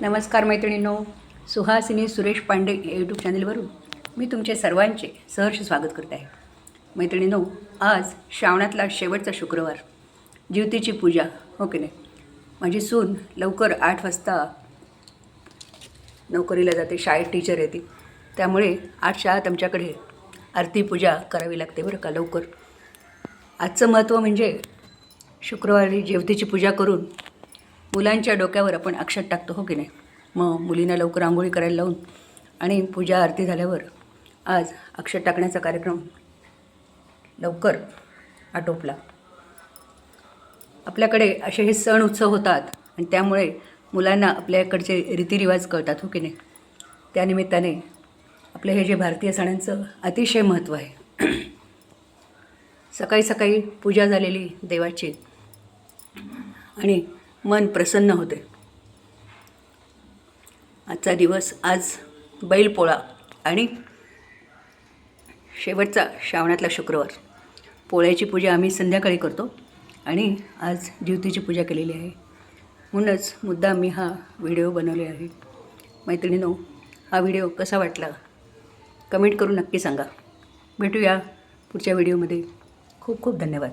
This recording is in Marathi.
नमस्कार मैत्रिणींनो सुहासिनी सुरेश पांडे या यूट्यूब चॅनलवरून मी तुमचे सर्वांचे सहर्ष स्वागत करत आहे. मैत्रिणींनो आज श्रावणातला शेवटचा शुक्रवार ज्योतीची पूजा हो की नाही? माझी सून लवकर आठ वाजता नोकरीला जाते शाळेत टीचर येते. त्यामुळे आठ शाळेत आमच्याकडे आरती पूजा करावी लागते बरं का लवकर. आजचं महत्त्व म्हणजे शुक्रवारी ज्योतीची पूजा करून मुलांच्या डोक्यावर आपण अक्षत टाकतो हो की नाही? मग मुलींना लवकर आंघोळी करायला लावून आणि पूजा आरती झाल्यावर आज अक्षत टाकण्याचा कार्यक्रम लवकर आटोपला. आपल्याकडे असे हे सण उत्सव होतात आणि त्यामुळे मुलांना आपल्याकडचे रीतिरिवाज कळतात हो की नाही? त्यानिमित्ताने आपले हे जे भारतीय सणांचं अतिशय महत्त्व आहे. सकाळी सकाळी पूजा झालेली देवाची आणि मन प्रसन्न होते. आजचा दिवस आज बैलपोळा आणि शेवटचा श्रावणातला शुक्रवार. पोळ्याची पूजा आम्ही संध्याकाळी करतो आणि आज ज्योतीची पूजा केलेली आहे. म्हणूनच मुद्दा मी हा व्हिडिओ बनवले आहे. मैत्रिणीनो हा व्हिडिओ कसा वाटला? कमेंट करून नक्की सांगा. भेटूया पुढच्या व्हिडिओमध्ये. खूप खूप धन्यवाद.